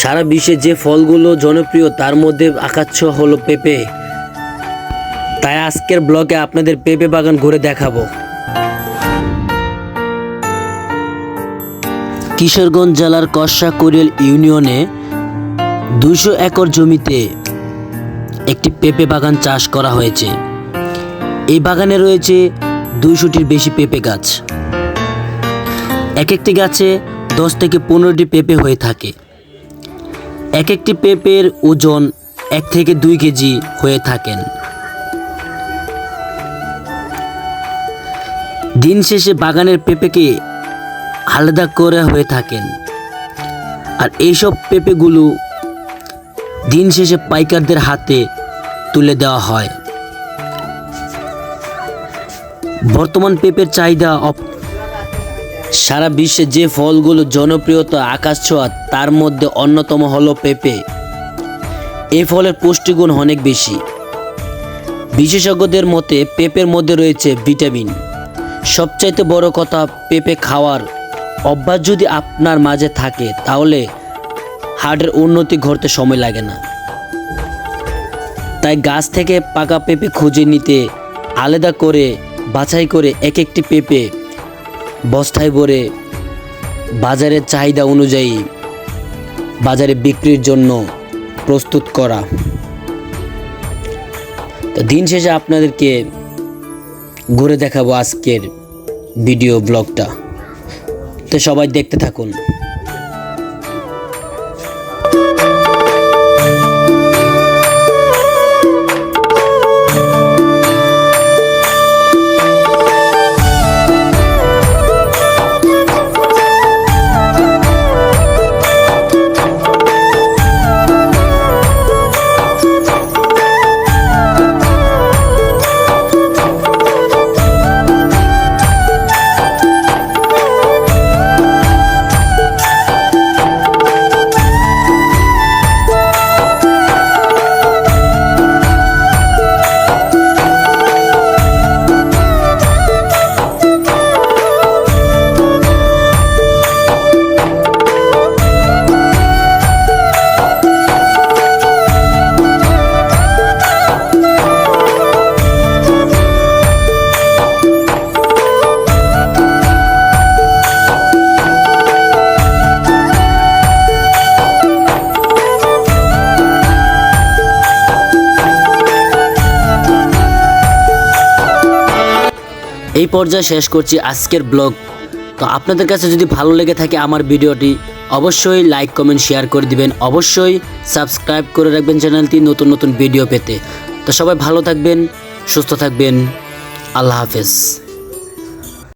সারা বিশ্বে যে ফলগুলো জনপ্রিয়, তার মধ্যে আকাচ্ছ হলো পেঁপে। তাই আজকের ব্লগে আপনাদের পেঁপে বাগান ঘুরে দেখাবো। কিশোরগঞ্জ জেলার কষা কোরিয়াল ইউনিয়নে দুশো একর জমিতে একটি পেঁপে বাগান চাষ করা হয়েছে। এই বাগানে রয়েছে দুইশোটির বেশি পেঁপে গাছ। এক একটি গাছে দশ থেকে পনেরোটি পেঁপে হয়ে থাকে। এক একটি পেঁপের ওজন এক থেকে দুই কেজি হয়ে থাকেন। দিন শেষে বাগানের পেঁপেকে আলাদা করে হয়ে থাকেন। আর এইসব পেঁপেগুলো দিন শেষে পাইকারদের হাতে তুলে দেওয়া হয়। বর্তমান পেঁপের চাহিদা সারা বিশ্বে যে ফলগুলো জনপ্রিয়তা, আকাশ ছোঁয়া, তার মধ্যে অন্যতম হলো পেঁপে। এই ফলের পুষ্টিগুণ অনেক বেশি। বিশেষজ্ঞদের মতে, পেঁপের মধ্যে রয়েছে ভিটামিন। সবচাইতে বড় কথা, পেঁপে খাওয়ার অভ্যাস যদি আপনার মাঝে থাকে, তাহলে হার্টের উন্নতি ঘটতে সময় লাগে না। তাই গাছ থেকে পাকা পেঁপে খুঁজে নিতে, আলাদা করে, বাছাই করে এক একটি পেঁপে বস্তায় ভরে বাজারের চাহিদা অনুযায়ী বাজারে বিক্রির জন্য প্রস্তুত করা। তো দিন শেষে আপনাদেরকে ঘুরে দেখাবো আজকের ভিডিও ব্লগটা। তো সবাই দেখতে থাকুন। এই পর্যায়ে শেষ করছি আজকের ব্লগ। তো আপনাদের কাছে যদি ভালো লেগে থাকে আমার ভিডিওটি, অবশ্যই লাইক, কমেন্ট, শেয়ার করে দিবেন। অবশ্যই সাবস্ক্রাইব করে রাখবেন চ্যানেলটি নতুন নতুন ভিডিও পেতে। তো সবাই ভালো থাকবেন, সুস্থ থাকবেন। আল্লাহ হাফেজ।